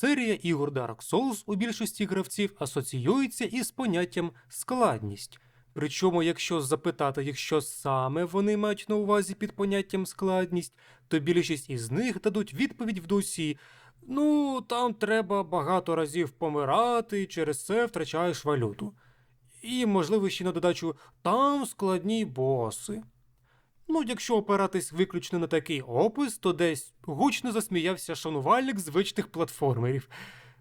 Серія ігор Dark Souls у більшості гравців асоціюється із поняттям складність. Причому, якщо запитати їх, що саме вони мають на увазі під поняттям складність, то більшість із них дадуть відповідь в дусі: ну, там треба багато разів помирати, і через це втрачаєш валюту. І, можливо, ще на додачу там складні боси. Ну, якщо опиратись виключно на такий опис, то десь гучно засміявся шанувальник звичних платформерів.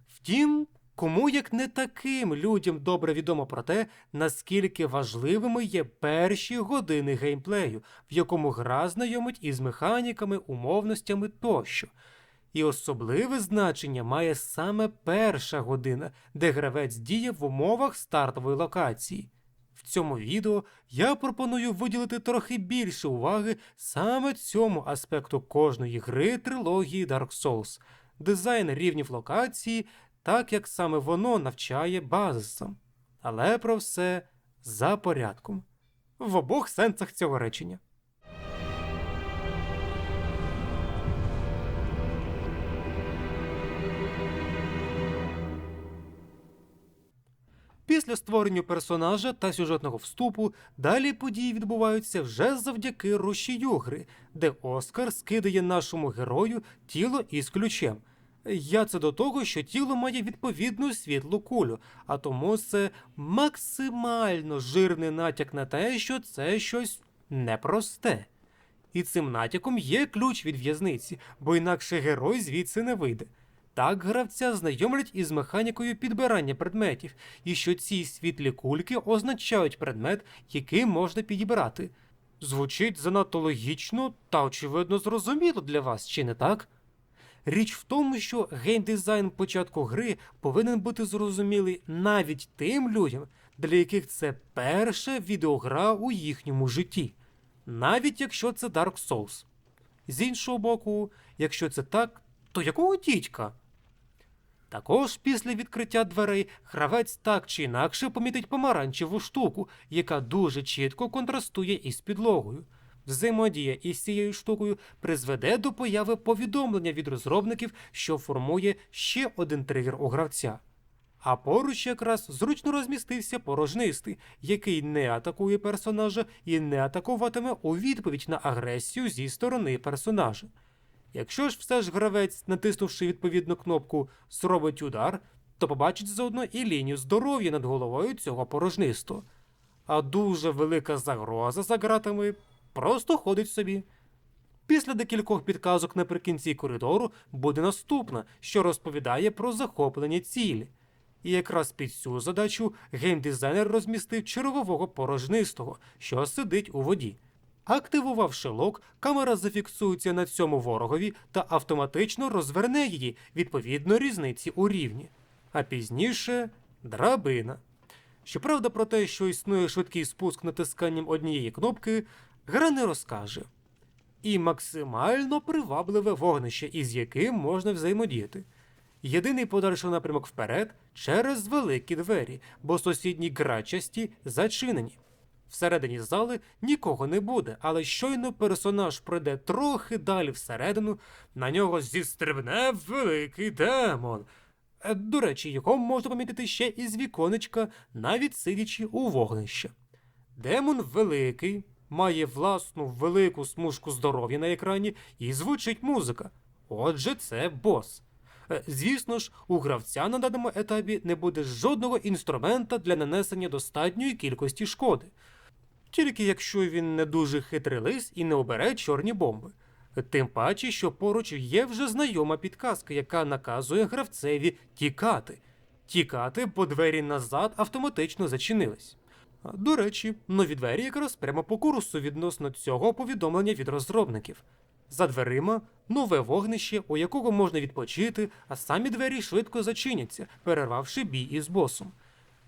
Втім, кому як не таким людям добре відомо про те, наскільки важливими є перші години геймплею, в якому гра знайомить із механіками, умовностями тощо. І особливе значення має саме перша година, де гравець діє в умовах стартової локації. В цьому відео я пропоную виділити трохи більше уваги саме цьому аспекту кожної гри трилогії Dark Souls, дизайн рівнів локації, так як саме воно навчає базисам. Але про все за порядком. В обох сенсах цього речення. Після створення персонажа та сюжетного вступу далі події відбуваються вже завдяки рушію гри, де Оскар скидає нашому герою тіло із ключем. Я це до того, що тіло має відповідну світлу кулю, а тому це максимально жирний натяк на те, що це щось непросте. І цим натяком є ключ від в'язниці, бо інакше герой звідси не вийде. Так гравця знайомлять із механікою підбирання предметів, і що ці світлі кульки означають предмет, який можна підібрати. Звучить занадто логічно та очевидно зрозуміло для вас, чи не так? Річ в тому, що геймдизайн початку гри повинен бути зрозумілий навіть тим людям, для яких це перша відеогра у їхньому житті, навіть якщо це Dark Souls. З іншого боку, якщо це так, то якого дідька? Також після відкриття дверей гравець так чи інакше помітить помаранчеву штуку, яка дуже чітко контрастує із підлогою. Взаємодія із цією штукою призведе до появи повідомлення від розробників, що формує ще один тригер у гравця. А поруч якраз зручно розмістився порожнистий, який не атакує персонажа і не атакуватиме у відповідь на агресію зі сторони персонажа. Якщо ж все ж гравець, натиснувши відповідну кнопку, зробить удар, то побачить заодно і лінію здоров'я над головою цього порожнистого. А дуже велика загроза за ґратами просто ходить собі. Після декількох підказок наприкінці коридору буде наступна, що розповідає про захоплення цілі. І якраз під цю задачу геймдизайнер розмістив чергового порожнистого, що сидить у воді. Активувавши лок, камера зафіксується на цьому ворогові та автоматично розверне її відповідно різниці у рівні. А пізніше драбина. Щоправда, про те, що існує швидкий спуск натисканням однієї кнопки, гра не розкаже. І максимально привабливе вогнище, із яким можна взаємодіяти. Єдиний подальший напрямок вперед через великі двері, бо сусідні грачасті зачинені. Всередині зали нікого не буде, але щойно персонаж пройде трохи далі всередину, на нього зістрибне великий демон. Е, До речі, його можна помітити ще із віконечка, навіть сидячи у вогнище. Демон великий, має власну велику смужку здоров'я на екрані і звучить музика. Отже, це бос. Е, Звісно ж, у гравця на даному етапі не буде жодного інструмента для нанесення достатньої кількості шкоди. Тільки якщо він не дуже хитрий лис і не обере чорні бомби. Тим паче, що поруч є вже знайома підказка, яка наказує гравцеві тікати. Тікати, бо двері назад автоматично зачинились. До речі, нові двері якраз прямо по курсу відносно цього повідомлення від розробників. За дверима нове вогнище, у якого можна відпочити, а самі двері швидко зачиняться, перервавши бій із босом.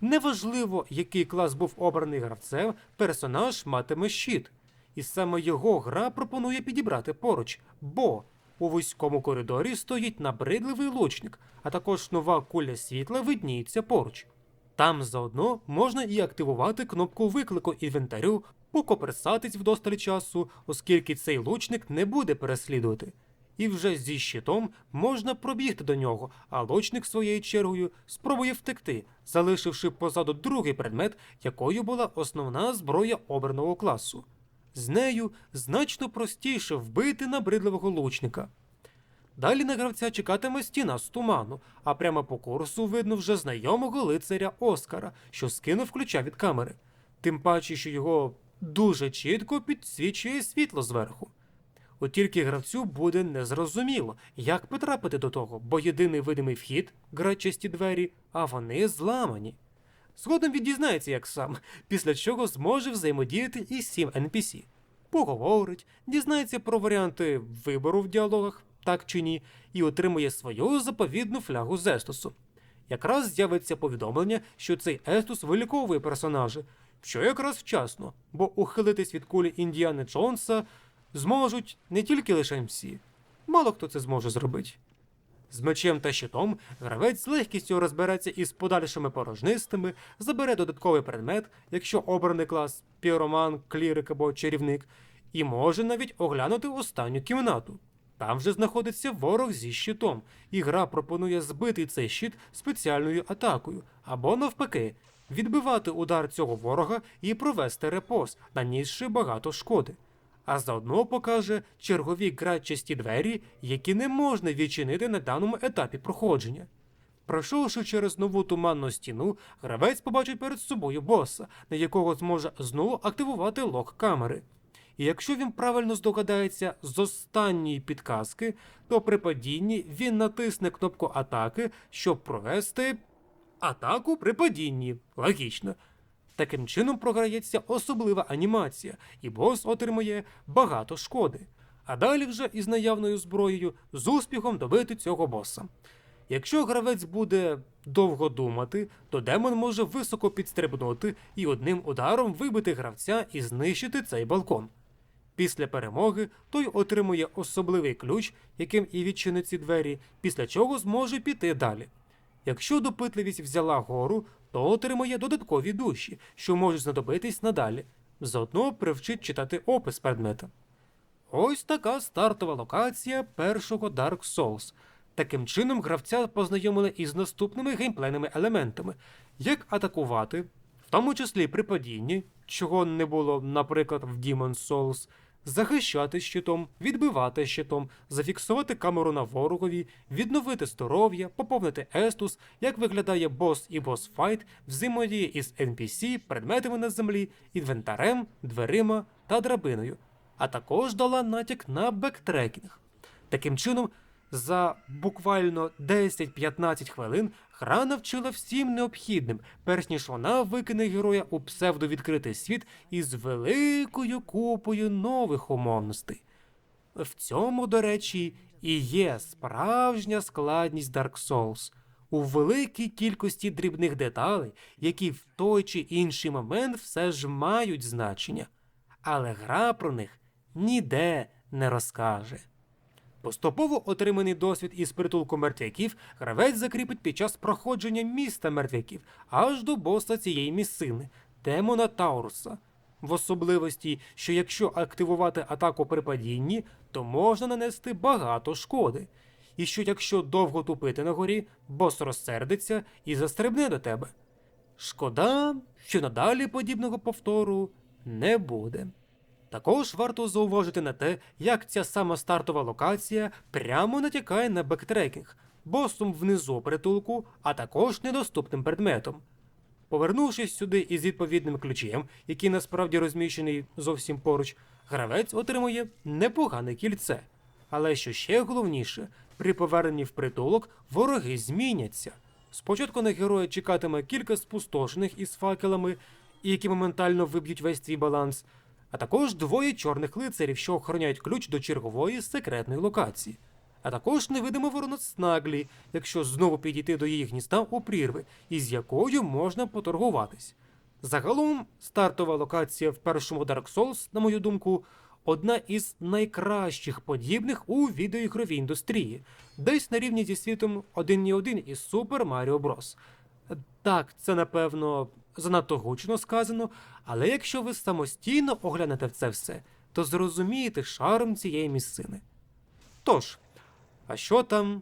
Неважливо, який клас був обраний гравцем, персонаж матиме щит. І саме його гра пропонує підібрати поруч, бо у вузькому коридорі стоїть набридливий лучник, а також нова куля світла видніється поруч. Там заодно можна і активувати кнопку виклику інвентарю, покоперсатись вдосталь часу, оскільки цей лучник не буде переслідувати. І вже зі щитом можна пробігти до нього, а лучник своєю чергою спробує втекти, залишивши позаду другий предмет, якою була основна зброя обраного класу. З нею значно простіше вбити набридливого лучника. Далі на гравця чекатиме стіна з туману, а прямо по курсу видно вже знайомого лицаря Оскара, що скинув ключа від камери. Тим паче, що його дуже чітко підсвічує світло зверху. От тільки гравцю буде незрозуміло, як потрапити до того, бо єдиний видимий вхід грачасті двері, а вони зламані. Згодом він дізнається, як сам, після чого зможе взаємодіяти із сім NPC. Поговорить, дізнається про варіанти вибору в діалогах, так чи ні, і отримує свою заповідну флягу з Естусу. Якраз з'явиться повідомлення, що цей Естус виліковує персонажа, що якраз вчасно, бо ухилитись від кулі Індіани Джонса зможуть не тільки лише МСі. Мало хто це зможе зробити. З мечем та щитом гравець з легкістю розбереться із подальшими порожнистими, забере додатковий предмет, якщо обраний клас піроман, клірик або чарівник, і може навіть оглянути останню кімнату. Там же знаходиться ворог зі щитом, і гра пропонує збити цей щит спеціальною атакою, або навпаки, відбивати удар цього ворога і провести репост, нанісши багато шкоди а заодно покаже чергові грачасті двері, які не можна відчинити на даному етапі проходження. Пройшовши через нову туманну стіну, гравець побачить перед собою боса, на якого зможе знову активувати лок камери. І якщо він правильно здогадається з останньої підказки, то при падінні він натисне кнопку атаки, щоб провести атаку при падінні. Логічно. Таким чином програється особлива анімація, і бос отримує багато шкоди. А далі вже із наявною зброєю з успіхом добити цього боса. Якщо гравець буде довго думати, то демон може високо підстрибнути і одним ударом вибити гравця і знищити цей балкон. Після перемоги той отримує особливий ключ, яким і відчинить ці двері, після чого зможе піти далі. Якщо допитливість взяла гору, то отримує додаткові душі, що можуть знадобитись надалі. Заодно привчить читати опис предмета. Ось така стартова локація першого Dark Souls. Таким чином, гравця познайомили із наступними геймплейними елементами: як атакувати, в тому числі при падінні, чого не було, наприклад, в Demon's Souls, захищати щитом, відбивати щитом, зафіксувати камеру на ворогові, відновити здоров'я, поповнити естус, як виглядає бос і бос-файт, взаємодії із NPC, предметами на землі, інвентарем, дверима та драбиною, а також дала натяк на бектрекінг. Таким чином, за буквально 10-15 хвилин гра навчила всім необхідним, перш ніж вона викине героя у псевдовідкритий світ із великою купою нових умовностей. В цьому, до речі, і є справжня складність Dark Souls у великій кількості дрібних деталей, які в той чи інший момент все ж мають значення, але гра про них ніде не розкаже. Поступово отриманий досвід із притулку мертвяків гравець закріпить під час проходження міста мертвяків аж до боса цієї місцини демона Тауруса. В особливості, що якщо активувати атаку при падінні, то можна нанести багато шкоди. І що якщо довго тупити на горі, бос розсердиться і застрибне до тебе. Шкода, що надалі подібного повтору не буде. Також варто зауважити на те, як ця сама стартова локація прямо натякає на бектрекінг, босом внизу притулку, а також недоступним предметом. Повернувшись сюди із відповідним ключем, який насправді розміщений зовсім поруч, гравець отримує непогане кільце. Але що ще головніше, при поверненні в притулок вороги зміняться. Спочатку на героя чекатиме кілька спустошених із факелами, які моментально виб'ють весь твій баланс, а також двоє чорних лицарів, що охороняють ключ до чергової секретної локації. А також невидима ворона Снаглі, якщо знову підійти до її гнізда у прірви, із якою можна поторгуватись. Загалом, стартова локація в першому Dark Souls, на мою думку, одна із найкращих подібних у відеоігровій індустрії, десь на рівні зі світом 1.1 із Super Mario Bros. Так, це напевно занадто гучно сказано, але якщо ви самостійно оглянете це все, то зрозумієте шарм цієї місцини. Тож, А що там?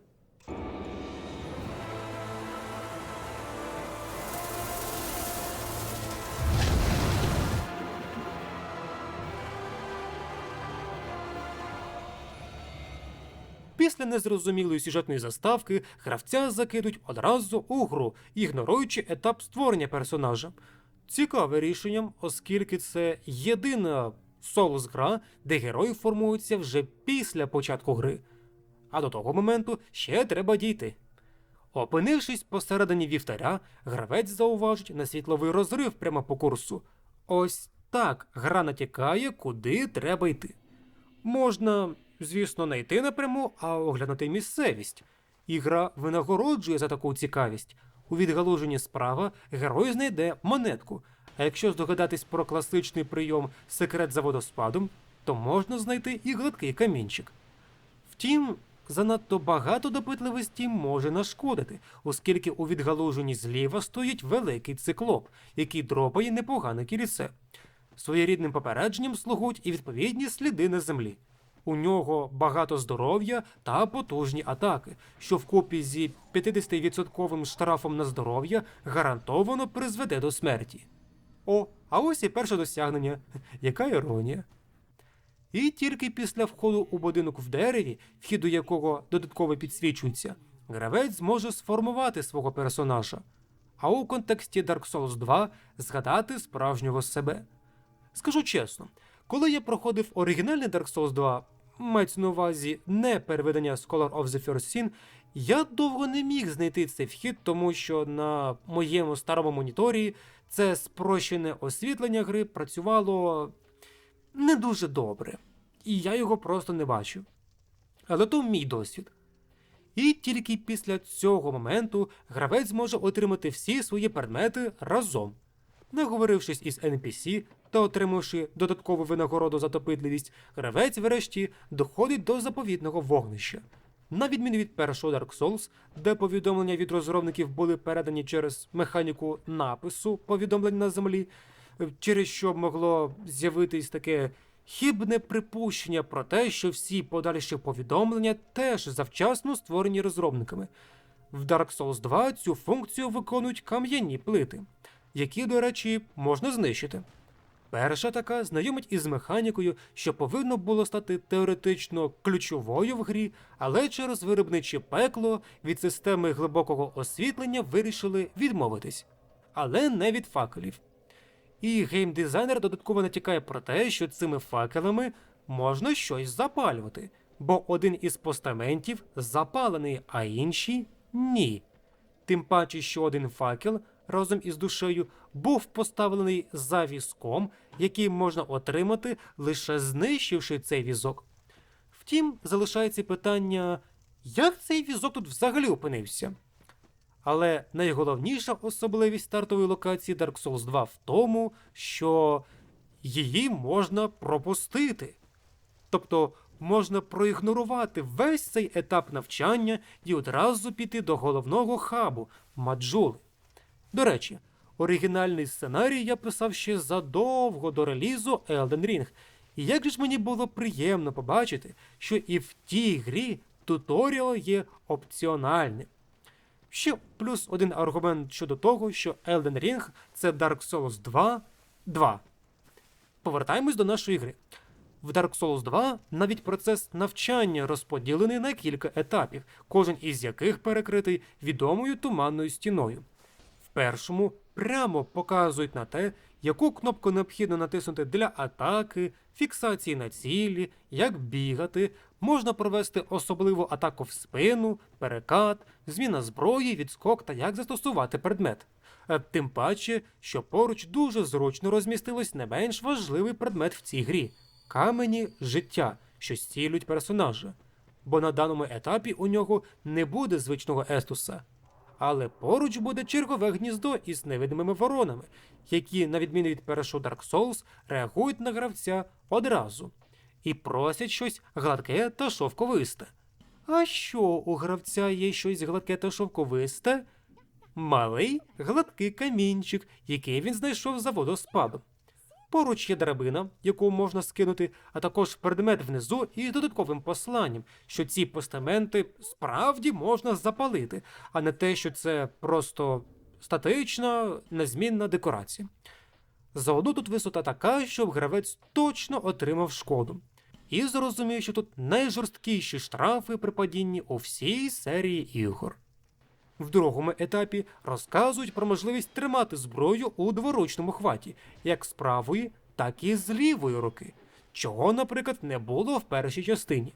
Після незрозумілої сюжетної заставки гравця закидуть одразу у гру, ігноруючи етап створення персонажа. Цікаве рішення, оскільки це єдина солус гра, де герої формуються вже після початку гри. А до того моменту ще треба дійти. Опинившись посередині вівтаря, гравець зауважить на світловий розрив прямо по курсу. Ось так гра натякає, куди треба йти. Можна, звісно, не йти напряму, а оглянути місцевість. І гра винагороджує за таку цікавість. У відгалуженні справа герой знайде монетку. А якщо здогадатись про класичний прийом секрет за водоспадом, то можна знайти і гладкий камінчик. Втім, занадто багато допитливості може нашкодити, оскільки у відгалуженні зліва стоїть великий циклоп, який дропає непогане кільце. Своєрідним попередженням слугують і відповідні сліди на землі. У нього багато здоров'я та потужні атаки, що вкупі зі 50% штрафом на здоров'я гарантовано призведе до смерті. О, а ось і перше досягнення. Яка іронія. І тільки після входу у будинок в дереві, вхід до якого додатково підсвічується, гравець зможе сформувати свого персонажа, а у контексті Dark Souls 2 згадати справжнього себе. Скажу чесно, коли я проходив оригінальний Dark Souls 2, мається на увазі не переведення Scholar of the First Sin, я довго не міг знайти цей вхід, тому що на моєму старому моніторі це спрощене освітлення гри працювало не дуже добре, і я його просто не бачу. Але то мій досвід. І тільки після цього моменту гравець зможе отримати всі свої предмети разом. Наговорившись із NPC та отримавши додаткову винагороду за допитливість, гравець врешті доходить до заповітного вогнища. На відміну від першого Dark Souls, де повідомлення від розробників були передані через механіку напису повідомлень на землі, через що могло з'явитись таке хібне припущення про те, що всі подальші повідомлення теж завчасно створені розробниками. В Dark Souls 2 цю функцію виконують кам'яні плити, які, до речі, можна знищити. Перша така знайомить із механікою, що повинно було стати теоретично ключовою в грі, але через виробниче пекло від системи глибокого освітлення вирішили відмовитись. Але не від факелів. І геймдизайнер додатково натякає про те, що цими факелами можна щось запалювати, бо один із постаментів запалений, а інші ні. Тим паче, що один факел разом із душею був поставлений за візком, який можна отримати лише знищивши цей візок. Втім, залишається питання, як цей візок тут взагалі опинився. Але найголовніша особливість стартової локації Dark Souls 2 в тому, що її можна пропустити. Тобто можна проігнорувати весь цей етап навчання і одразу піти до головного хабу Маджули. До речі, оригінальний сценарій я писав ще задовго до релізу Elden Ring. І як же ж мені було приємно побачити, що і в тій грі туторіал є опціональним. Ще плюс один аргумент щодо того, що Elden Ring це Dark Souls 2 2. Повертаємось до нашої гри. В Dark Souls 2 навіть процес навчання розподілений на кілька етапів, кожен із яких перекритий відомою туманною стіною. Першому прямо показують на те, яку кнопку необхідно натиснути для атаки, фіксації на цілі, як бігати, можна провести особливу атаку в спину, перекат, зміна зброї, відскок та як застосувати предмет. Е, Тим паче, що поруч дуже зручно розмістилось не менш важливий предмет в цій грі камені життя, що зцілюють персонажа. Бо на даному етапі у нього не буде звичного естуса. Але поруч буде чергове гніздо із невидимими воронами, які, на відміну від першого Dark Souls, реагують на гравця одразу і просять щось гладке та шовковисте. А що у гравця є щось гладке та шовковисте? Малий гладкий камінчик, який він знайшов за водоспадом. Поруч є драбина, яку можна скинути, а також предмет внизу із додатковим посланням, що ці постаменти справді можна запалити, а не те, що це просто статична, незмінна декорація. Заодно тут висота така, щоб гравець точно отримав шкоду. І зрозумів, що тут найжорсткіші штрафи при падінні у всій серії ігор. В другому етапі розказують про можливість тримати зброю у дворучному хваті, як з правої, так і з лівої руки, чого, наприклад, не було в першій частині.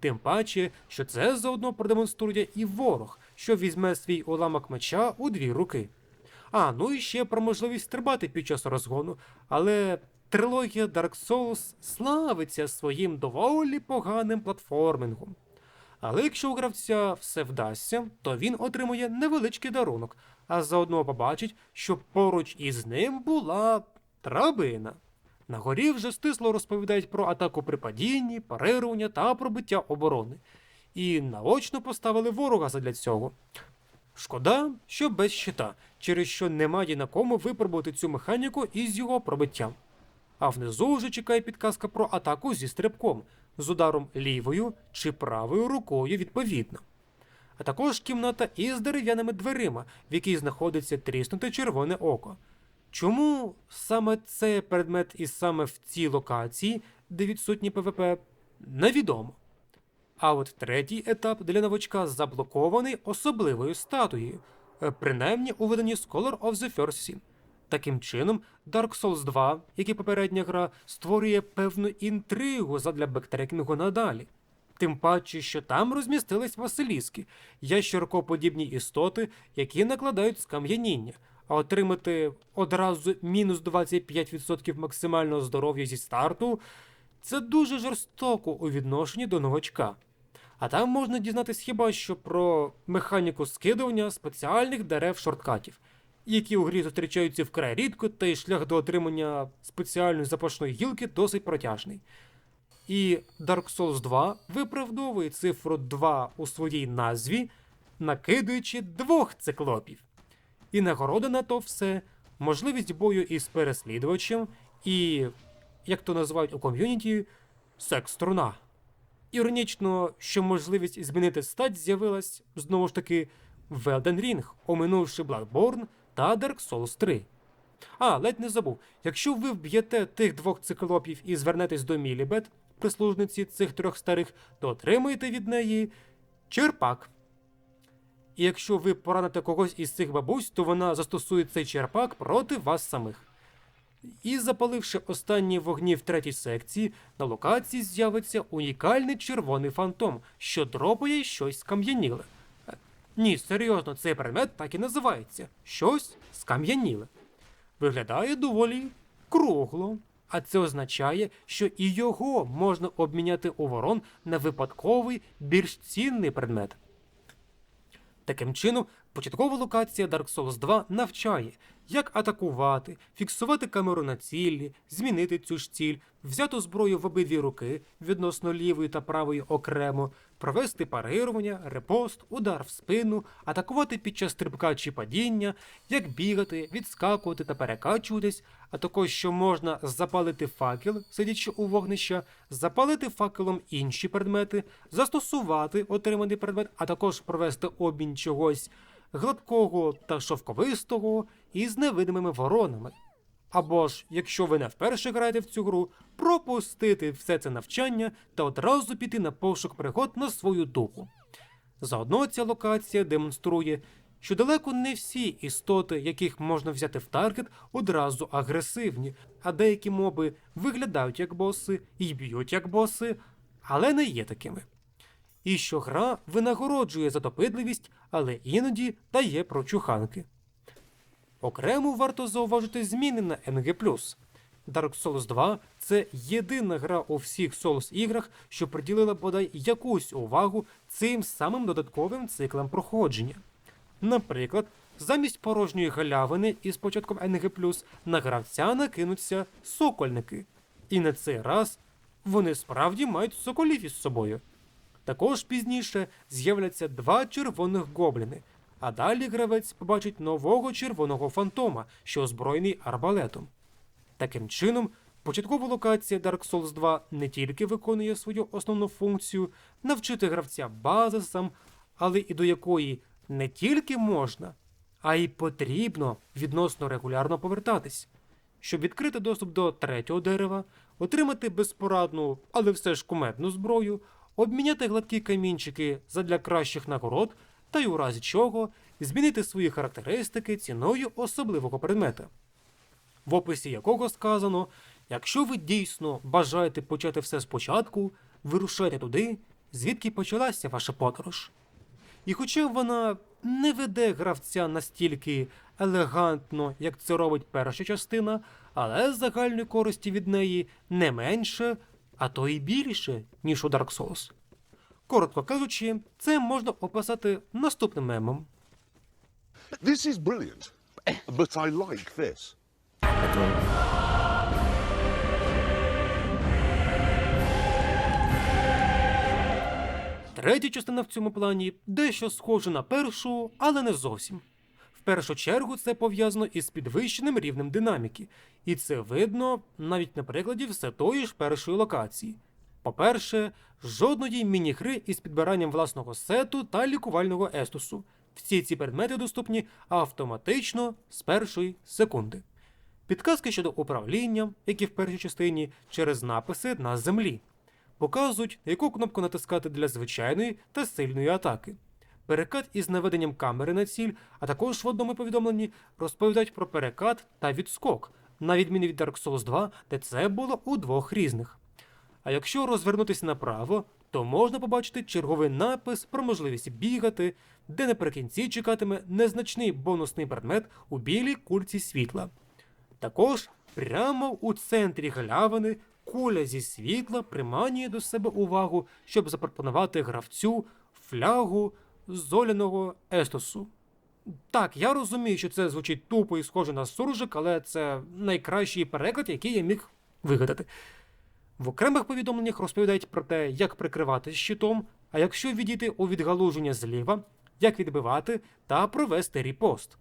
Тим паче, що це заодно продемонструє і ворог, що візьме свій уламок меча у дві руки. А, ну і ще про можливість стрибати під час розгону, але трилогія Dark Souls славиться своїм доволі поганим платформингом. Але якщо у гравця все вдасться, то він отримує невеличкий дарунок, а заодно побачить, що поруч із ним була драбина. На горі вже стисло розповідають про атаку при падінні, парирування та пробиття оборони. І наочно поставили ворога задля цього. Шкода, що без щита, через що немає на кому випробувати цю механіку із його пробиттям. А внизу вже чекає підказка про атаку зі стрибком, з ударом лівою чи правою рукою відповідно. А також кімната із дерев'яними дверима, в якій знаходиться тріснуте червоне око. Чому саме цей предмет і саме в цій локації, де відсутні ПВП, невідомо. А от третій етап для новачка заблокований особливою статуєю, е, принаймні у виданні Scholar of the First Sin. Таким чином, Dark Souls 2, як і попередня гра, створює певну інтригу задля бектрекінгу надалі. Тим паче, що там розмістились Василіски, ящеркоподібні істоти, які накладають скам'яніння, а отримати одразу мінус 25% максимального здоров'я зі старту це дуже жорстоко у відношенні до новачка. А там можна дізнатись хіба що про механіку скидування спеціальних дерев шорткатів, які у грі зустрічаються вкрай рідко, та й шлях до отримання спеціальної запашної гілки досить протяжний. І Dark Souls 2 виправдовує цифру 2 у своїй назві, накидуючи двох циклопів. І нагорода на то все можливість бою із переслідувачем і, як то називають у ком'юніті, секс-струна. Іронічно, що можливість змінити стать з'явилась знову ж таки в Elden Ring, оминувши Bloodborne та Dark Souls 3. А, ледь не забув. Якщо ви вб'єте тих двох циклопів і звернетесь до Мілібет, прислужниці цих трьох старих, то отримаєте від неї черпак. І якщо ви пораните когось із цих бабусь, то вона застосує цей черпак проти вас самих. І запаливши останні вогні в третій секції, на локації з'явиться унікальний червоний фантом, що дропає щось скам'яніле. Ні, серйозно, цей предмет так і називається щось скам'яніле. Виглядає доволі кругло, а це означає, що і його можна обміняти у ворон на випадковий більш цінний предмет. Таким чином, початкова локація Dark Souls 2 навчає, як атакувати, фіксувати камеру на цілі, змінити цю ж ціль, взяти зброю в обидві руки відносно лівої та правої окремо, провести парирування, репост, удар в спину, атакувати під час стрибка чи падіння, як бігати, відскакувати та перекачуватись, а також що можна запалити факел, сидячи у вогнища, запалити факелом інші предмети, застосувати отриманий предмет, а також провести обмін чогось гладкого та шовковистого із невидимими воронами. Або ж, якщо ви не вперше граєте в цю гру, пропустити все це навчання та одразу піти на пошук пригод на свою духу. Заодно ця локація демонструє, що далеко не всі істоти, яких можна взяти в таргет, одразу агресивні, а деякі моби виглядають як боси і б'ють як боси, але не є такими. І що гра винагороджує за допитливість, але іноді дає прочуханки. Окремо варто зауважити зміни на NG+. Dark Souls 2 це єдина гра у всіх Souls іграх, що приділила бодай якусь увагу цим самим додатковим циклам проходження. Наприклад, замість порожньої галявини із початком NG+, на гравця накинуться сокольники. І на цей раз вони справді мають соколів із собою. Також пізніше з'являться два червоних гобліни, а далі гравець побачить нового червоного фантома, що озброєний арбалетом. Таким чином, початкова локація Dark Souls 2 не тільки виконує свою основну функцію навчити гравця базисам, але і до якої не тільки можна, а й потрібно відносно регулярно повертатись. Щоб відкрити доступ до третього дерева, отримати безпорадну, але все ж кумедну зброю, обміняти гладкі камінчики задля кращих нагород, та й у разі чого змінити свої характеристики ціною особливого предмета в описі якого сказано: якщо ви дійсно бажаєте почати все спочатку, вирушайте туди, звідки почалася ваша подорож. І хоча вона не веде гравця настільки елегантно, як це робить перша частина, але загальної користі від неї не менше, а то і більше, ніж у Dark Souls. Коротко кажучи, це можна описати наступним мемом. This is brilliant, but I like this. Третя частина в цьому плані дещо схожа на першу, але не зовсім. Першу чергу це пов'язано із підвищеним рівнем динаміки, і це видно навіть на прикладі все тої ж першої локації. По-перше, жодної міні-гри із підбиранням власного сету та лікувального естусу. Всі ці предмети доступні автоматично з першої секунди. Підказки щодо управління, які в першій частині через написи на землі, показують, яку кнопку натискати для звичайної та сильної атаки. Перекат із наведенням камери на ціль, а також в одному повідомленні розповідають про перекат та відскок, на відміну від Dark Souls 2, де це було у двох різних. А якщо розвернутися направо, то можна побачити черговий напис про можливість бігати, де наприкінці чекатиме незначний бонусний предмет у білій кульці світла. Також прямо у центрі галявини куля зі світла приманює до себе увагу, щоб запропонувати гравцю флягу золяного естосу. Так, я розумію, що це звучить тупо і схоже на суржик, але це найкращий переклад, який я міг вигадати. В окремих повідомленнях розповідають про те, як прикривати щитом, а якщо відійти у відгалуження зліва, як відбивати та провести ріпост.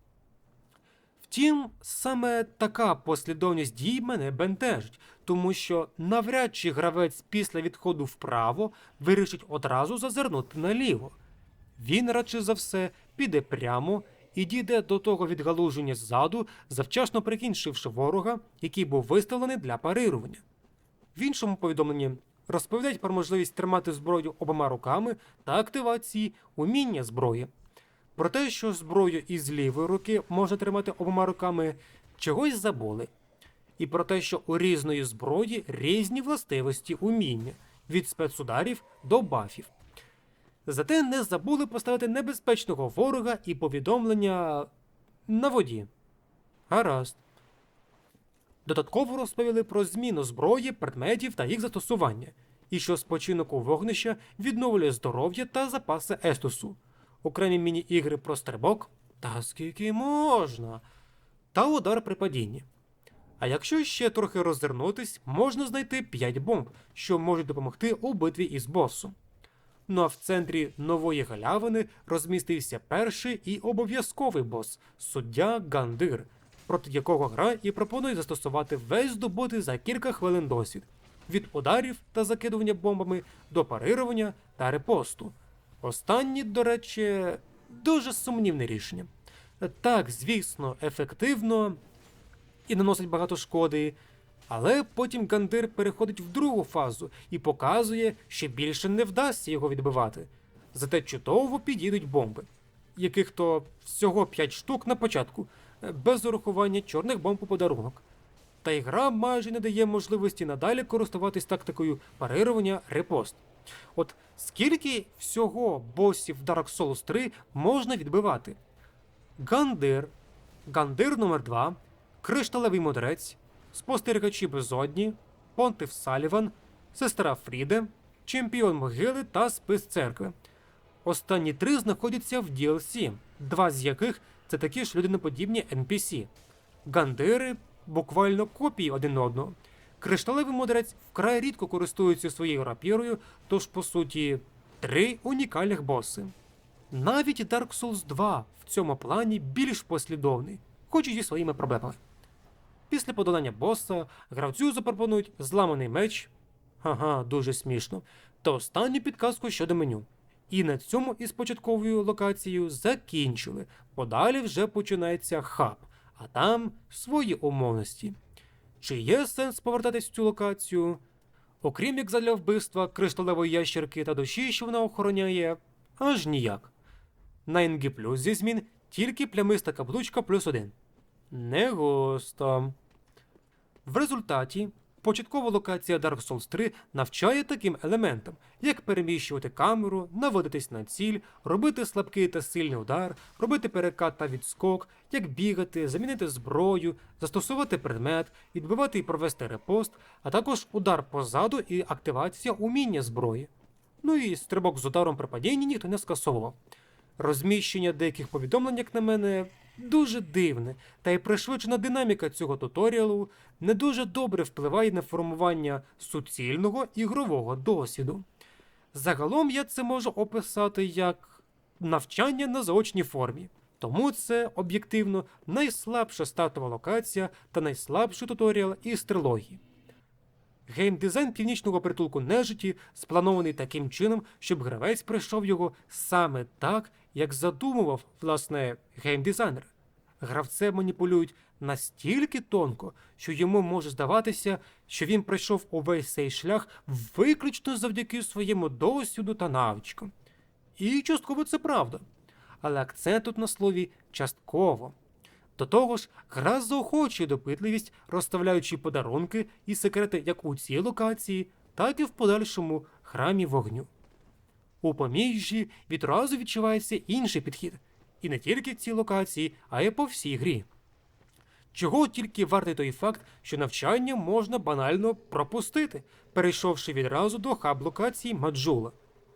Втім, саме така послідовність дій мене бентежить, тому що навряд чи гравець після відходу вправо вирішить одразу зазирнути наліво. Він радше за все піде прямо і дійде до того відгалуження ззаду, завчасно прикінчивши ворога, який був виставлений для парирування. В іншому повідомленні розповідають про можливість тримати зброю обома руками та активації уміння зброї. Про те, що зброю із лівої руки можна тримати обома руками, чогось забули. І про те, що у різної зброї різні властивості уміння від спецударів до бафів. Зате не забули поставити небезпечного ворога і повідомлення на воді. Гаразд. Додатково розповіли про зміну зброї, предметів та їх застосування, і що спочинок у вогнища відновлює здоров'я та запаси естусу, окремі міні-ігри про стрибок та скільки можна, та удар при падінні. А якщо ще трохи роззирнутись, можна знайти 5 бомб, що можуть допомогти у битві із босом. Ну а в центрі нової галявини розмістився перший і обов'язковий бос суддя Гандир, проти якого гра і пропонує застосувати весь здобутий за кілька хвилин досвід від ударів та закидування бомбами до парирування та репосту. Останні, до речі, дуже сумнівне рішення. Так, звісно, ефективно і наносить багато шкоди. Але потім Гандир переходить в другу фазу і показує, що більше не вдасться його відбивати. Зате чудово підійдуть бомби, яких то всього 5 штук на початку, е, без урахування чорних бомб у подарунок. Та й гра майже не дає можливості надалі користуватись тактикою парирування репост. От скільки всього босів Dark Souls 3 можна відбивати? Гандир, Гандир номер 2 Кришталевий мудрець, спостерігачі безодні, Понтиф Саліван, сестра Фріде, чемпіон могили та спис церкви. Останні три знаходяться в DLC, два з яких це такі ж людиноподібні NPC. Гандири буквально копії один одного. Кришталевий мудрець вкрай рідко користується своєю рапірою, тож, по суті, три унікальних боси. Навіть Dark Souls 2 в цьому плані більш послідовний, хоч і зі своїми проблемами. Після подолання боса гравцю запропонують зламаний меч. Ага, дуже смішно. Та останню підказку щодо меню. І на цьому із початковою локацією закінчили. Подалі вже починається хаб, а там свої умовності. Чи є сенс повертатись в цю локацію? Окрім як задля вбивства кришталевої ящерки та душі, що вона охороняє, аж ніяк. На NG плюс зі змін тільки плямиста каблучка плюс один. Не густо. В результаті початкова локація Dark Souls 3 навчає таким елементам, як переміщувати камеру, наводитись на ціль, робити слабкий та сильний удар, робити перекат та відскок, як бігати, замінити зброю, застосувати предмет, відбивати і провести репост, а також удар позаду і активація уміння зброї. Ну і стрибок з ударом при падінні ніхто не скасовував. Розміщення деяких повідомлень, як на мене, дуже дивне, та й пришвидшена динаміка цього туторіалу не дуже добре впливає на формування суцільного ігрового досвіду. Загалом я це можу описати як навчання на заочній формі. Тому це об'єктивно найслабша стартова локація та найслабший туторіал із трилогії. Геймдизайн північного притулку нежиті спланований таким чином, щоб гравець пройшов його саме так, як задумував, власне, геймдизайнер. Гравцем маніпулюють настільки тонко, що йому може здаватися, що він пройшов увесь цей шлях виключно завдяки своєму досвіду та навичкам. І частково це правда. Але акцент тут на слові частково. До того ж, гра заохочує допитливість, розставляючи подарунки і секрети як у цій локації, так і в подальшому храмі вогню. У поміжжі відразу відчувається інший підхід, і не тільки в цій локації, а й по всій грі. Чого тільки вартий той факт, що навчання можна банально пропустити, перейшовши відразу до хаб-локації Маджула.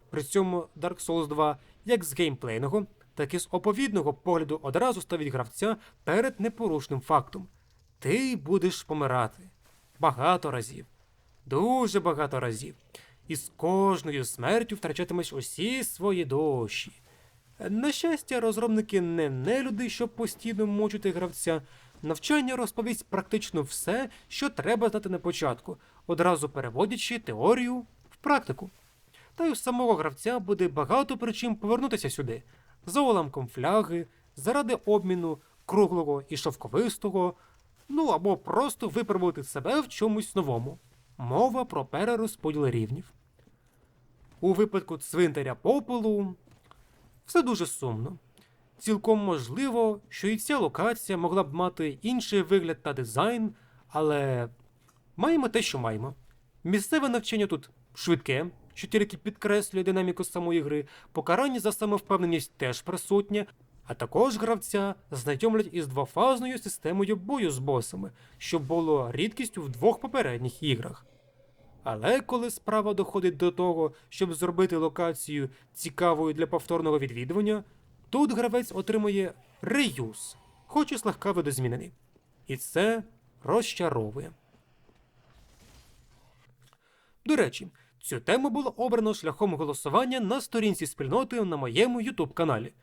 При цьому Dark Souls 2 як з геймплейного, так і з оповідного погляду одразу ставить гравця перед непорушним фактом: ти будеш помирати багато разів, дуже багато разів, і з кожною смертю втрачатимеш усі свої душі. На щастя, розробники не нелюди, щоб постійно мучити гравця. Навчання розповість практично все, що треба знати на початку, одразу переводячи теорію в практику. Та й у самого гравця буде багато причин повернутися сюди за уламком фляги, заради обміну круглого і шовковистого, ну або просто випробувати себе в чомусь новому. Мова про перерозподіл рівнів. У випадку цвинтаря попелу все дуже сумно. Цілком можливо, що і ця локація могла б мати інший вигляд та дизайн, але маємо те, що маємо. Місцеве навчання тут швидке, що тільки підкреслює динаміку самої гри, покарання за самовпевненість теж присутнє, а також гравця знайомлять із двофазною системою бою з босами, що було рідкістю в двох попередніх іграх. Але коли справа доходить до того, щоб зробити локацію цікавою для повторного відвідування, тут гравець отримує реюз, хоч і слегка видозмінений. І це розчаровує. До речі, цю тему було обрано шляхом голосування на сторінці спільноти на моєму YouTube каналі.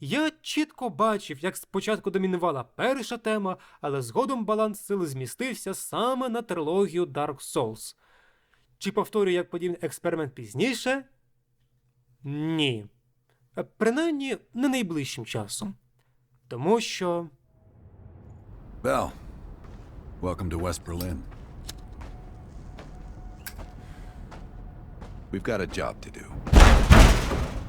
Я чітко бачив, як спочатку домінувала перша тема, але згодом баланс сил змістився саме на трилогію Dark Souls. Чи повторю як подібний експеримент пізніше? Ні. Е, Принаймні не найближчим часом. Тому що. Bell, welcome to West Berlin. We've got a job to do.